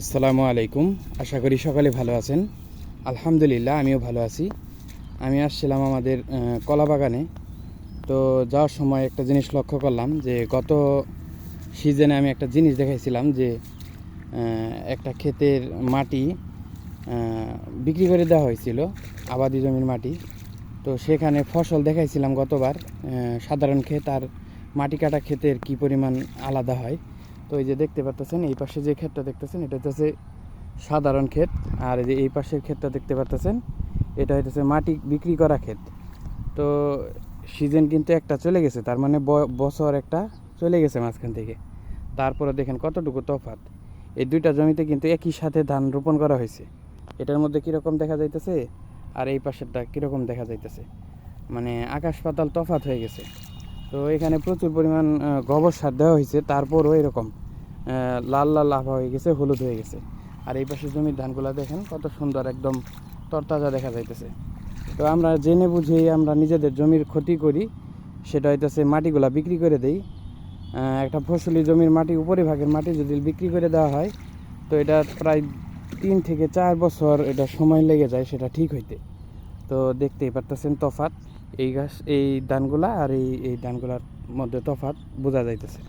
আসসালামু আলাইকুম। আশা করি সকলে ভালো আছেন। আলহামদুলিল্লাহ, আমিও ভালো আছি। আমি আসছিলাম আমাদের কলা বাগানে তো যাওয়ার সময় একটা জিনিস লক্ষ্য করলাম যে, গত সিজনে আমি একটা জিনিস দেখাইছিলাম যে একটা ক্ষেতের মাটি বিক্রি করে দেওয়া হয়েছিল, আবাদি জমির মাটি। তো সেখানে ফসল দেখাইছিলাম গতবার সাধারণ ক্ষেত আর মাটি কাটা ক্ষেতের কি পরিমাণ আলাদা হয়। তো এই যে দেখতে পাচ্ছেন এই পাশে যে ক্ষেতটা দেখতেছেন, এটা হচ্ছে সাধারণ ক্ষেত। আর এই যে এই পাশের ক্ষেতটা দেখতে পাচ্ছেন এটা হইতেছে মাটি বিক্রি করা ক্ষেত। তো সিজন কিন্তু একটা চলে গেছে, তার মানে বছর একটা চলে গেছে মাঝখান থেকে। তারপরে দেখেন কতটুকু তফাৎ। এই দুইটা জমিতে কিন্তু একই সাথে ধান রোপণ করা হয়েছে। এটার মধ্যে কীরকম দেখা যাইতেছে আর এই পাশেরটা কীরকম দেখা যাইতেছে? মানে আকাশ পাতাল তফাত হয়ে গেছে। তো এখানে প্রচুর পরিমাণ গোবর সার দেওয়া হয়েছে, তারপরও এরকম। লাল লাল আভা হয়ে গেছে, হলুদ হয়ে গেছে। আর এই পাশে জমির ধানগুলো দেখেন, কত সুন্দর একদম তরতাজা দেখা যাইতেছে। তো আমরা জেনে বুঝে আমরা নিজেদের জমির ক্ষতি করি, সেটা হইতেছে মাটিগুলা বিক্রি করে দেই। একটা ফসলি জমির মাটি উপরিভাগের মাটি যদি বিক্রি করে দেওয়া হয়, তো এটা প্রায় তিন থেকে চার বছর এটা সময় লেগে যায় সেটা ঠিক হইতে। তো দেখতেই পারতেছেন তফাত এই গাছ, এই ধানগুলা আর এই এই ধানগুলার মধ্যে তফাত বোঝা যাইতেছে।